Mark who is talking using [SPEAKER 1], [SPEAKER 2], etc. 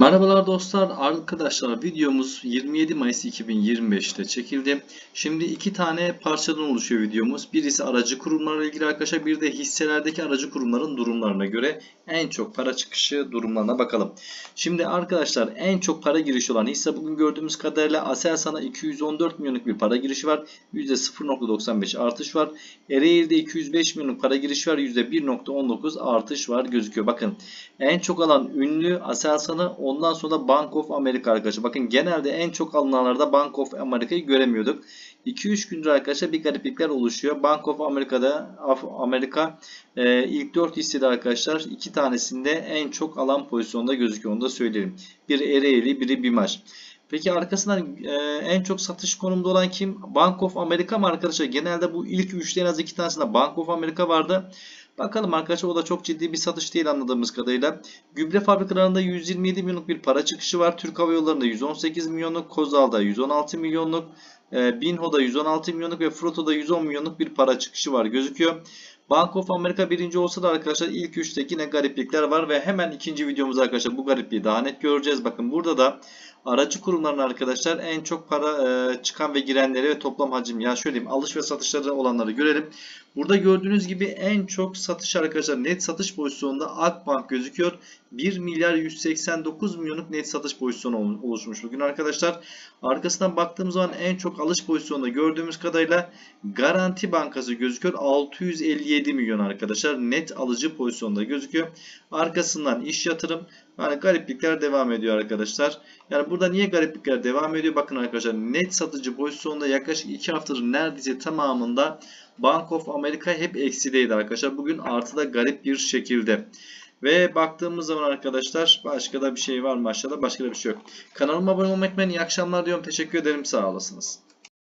[SPEAKER 1] Merhabalar dostlar. Arkadaşlar videomuz 27 Mayıs 2025'te çekildi. Şimdi iki tane parçadan oluşuyor videomuz. Birisi aracı kurumlarla ilgili arkadaşlar. Bir de hisselerdeki aracı kurumların durumlarına göre en çok para çıkışı durumlarına bakalım. Şimdi arkadaşlar en çok para girişi olan hisse bugün gördüğümüz kadarıyla Aselsan'a 214 milyonluk bir para girişi var. %0.95 artış var. Ereğli'de 205 milyonluk para girişi var. %1.19 artış var gözüküyor. Bakın en çok alan ünlü Aselsan'ı ondan sonra Bank of America arkadaşlar. Bakın genelde en çok alınanlarda Bank of America'yı göremiyorduk. 2-3 gündür arkadaşlar bir gariplikler oluşuyor. Bank of America'da Amerika e, ilk 4 hissede arkadaşlar 2 tanesinde en çok alan pozisyonda gözüküyor. Onu da söyleyelim. Biri Ereğli, biri Bimaş. Peki arkasından e, en çok satış konumda olan kim? Bank of America mı arkadaşlar? Genelde bu ilk 3'te en az 2 tanesinde Bank of America vardı. Bakalım arkadaşlar o da çok ciddi bir satış değil anladığımız kadarıyla. Gübre fabrikalarında 127 milyonluk bir para çıkışı var. Türk Hava Yolları'nda 118 milyonluk, Kozal'da 116 milyonluk, e, Binho'da 116 milyonluk ve Froto'da 110 milyonluk bir para çıkışı var gözüküyor. Bank of America birinci olsa da arkadaşlar ilk üçte yine gariplikler var ve hemen ikinci videomuzda arkadaşlar bu garipliği daha net göreceğiz. Bakın burada da aracı kurumların arkadaşlar en çok para e, çıkan ve girenleri ve toplam hacim ya şöyle diyeyim alış ve satışları olanları görelim. Burada gördüğünüz gibi en çok satış arkadaşlar net satış pozisyonunda Akbank gözüküyor. 1 milyar 189 milyonluk net satış pozisyonu oluşmuş bugün arkadaşlar. Arkasından baktığımız zaman en çok alış pozisyonunda gördüğümüz kadarıyla Garanti Bankası gözüküyor. 657 milyon arkadaşlar net alıcı pozisyonda gözüküyor. Arkasından iş yatırım yani gariplikler devam ediyor arkadaşlar. Yani burada niye gariplikler devam ediyor? Bakın arkadaşlar net satıcı pozisyonda yaklaşık 2 haftadır neredeyse tamamında Bank of America hep eksideydi arkadaşlar. Bugün artıda garip bir şekilde. Ve baktığımız zaman arkadaşlar başka da bir şey var mı aşağıda? Başka da bir şey yok. Kanalıma abone olmayı unutmayın. İyi akşamlar diyorum. Teşekkür ederim. Sağ olasınız.